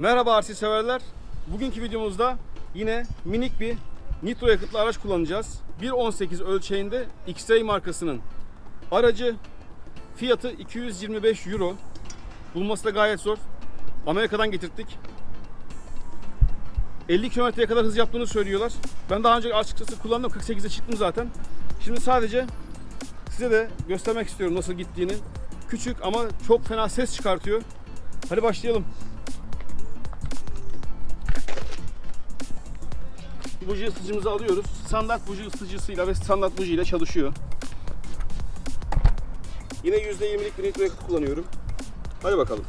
Merhaba RC severler. Bugünkü videomuzda yine minik bir nitro yakıtlı araç kullanacağız. 1.18 ölçeğinde X-Ray markasının aracı fiyatı 225 euro. Bulması da gayet zor. Amerika'dan getirttik. 50 kilometreye kadar hız yaptığını söylüyorlar. Ben daha önce açıkçası kullandım. 48'e çıktım zaten. Şimdi sadece size de göstermek istiyorum nasıl gittiğini. Küçük ama çok fena ses çıkartıyor. Hadi başlayalım. Buji ısıtıcımızı alıyoruz. Standart buji ısıtıcısıyla ve standart buji ile çalışıyor. Yine %20'lik bir yakıt kullanıyorum. Hadi bakalım.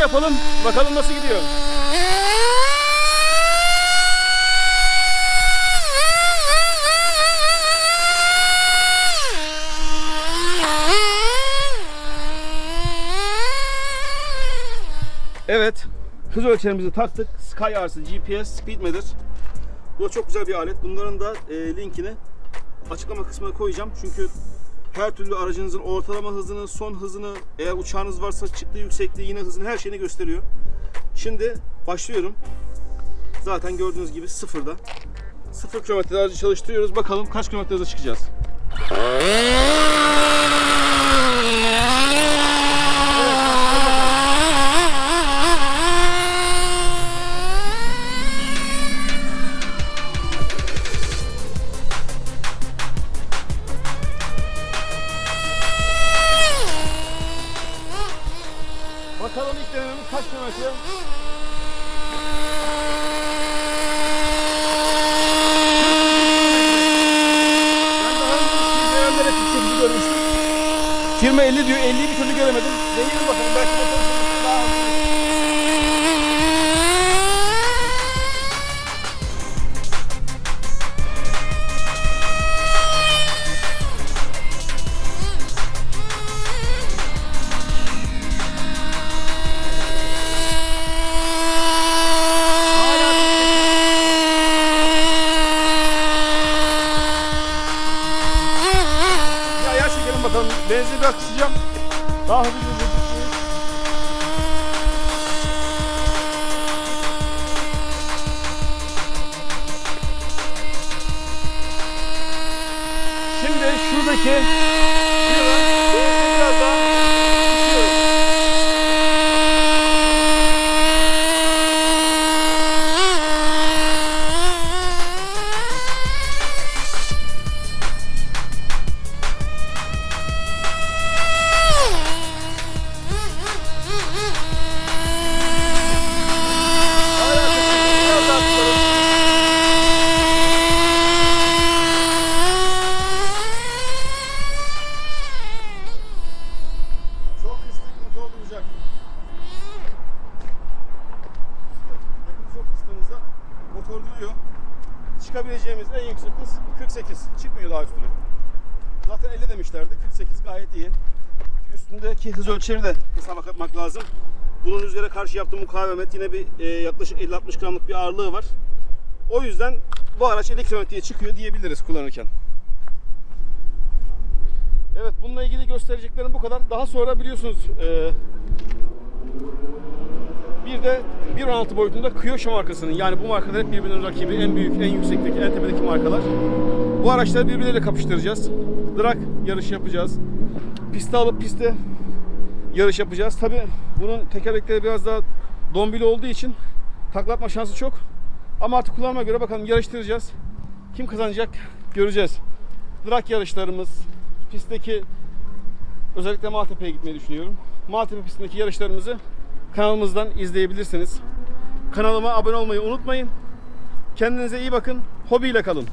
Yapalım. Bakalım nasıl gidiyor. Evet. Hız ölçerimizi taktık. Sky RC GPS Speedometer. Bu da çok güzel bir alet. Bunların da e, linkini açıklama kısmına koyacağım. Çünkü her türlü aracınızın ortalama hızını, son hızını, eğer uçağınız varsa çıktığı yüksekliği, yine hızını her şeyini gösteriyor. Şimdi başlıyorum. Zaten gördüğünüz gibi sıfırda. Sıfır kilometre aracı çalıştırıyoruz. Bakalım kaç kilometre hıza çıkacağız. Bakalım ilk denememiz kaç kilometre? Ben daha önce firmalarında 48'i görmüştüm. Firma 50 diyor, 50'yi bir türlü göremedim. Deneyelim bakalım, belki motor bakalım. Benzin biraz kısacağım. Daha hızlı gidiyor. Şimdi şuradaki biraz, Çıkabileceğimiz en yüksek hız 48. Çıkmıyor daha üstüne. Zaten 50 demişlerdi. 48 gayet iyi. Üstündeki hız ölçeri de hesaba katmak lazım. Bunun üzerine karşı yaptığım mukavemet yine bir e, yaklaşık 50-60 gramlık bir ağırlığı var. O yüzden bu araç 50 kilometreye çıkıyor diyebiliriz kullanırken. Evet bununla ilgili göstereceklerim bu kadar. Daha sonra biliyorsunuz e, bir de 1.16 boyutunda Kyosho markasının yani bu markalar hep birbirinin rakibi en büyük, en yüksekteki, en tepedeki markalar. Bu araçları birbirleriyle kapıştıracağız. Drag yarışı yapacağız. Piste alıp piste yarış yapacağız. Tabi bunun tekerlekleri biraz daha dombili olduğu için taklatma şansı çok. Ama artık kullanıma göre bakalım yarıştıracağız. Kim kazanacak göreceğiz. Drag yarışlarımız, pistteki özellikle Maltepe'ye gitmeyi düşünüyorum. Maltepe pistindeki yarışlarımızı kanalımızdan izleyebilirsiniz. Kanalıma abone olmayı unutmayın. Kendinize iyi bakın. Hobiyle kalın.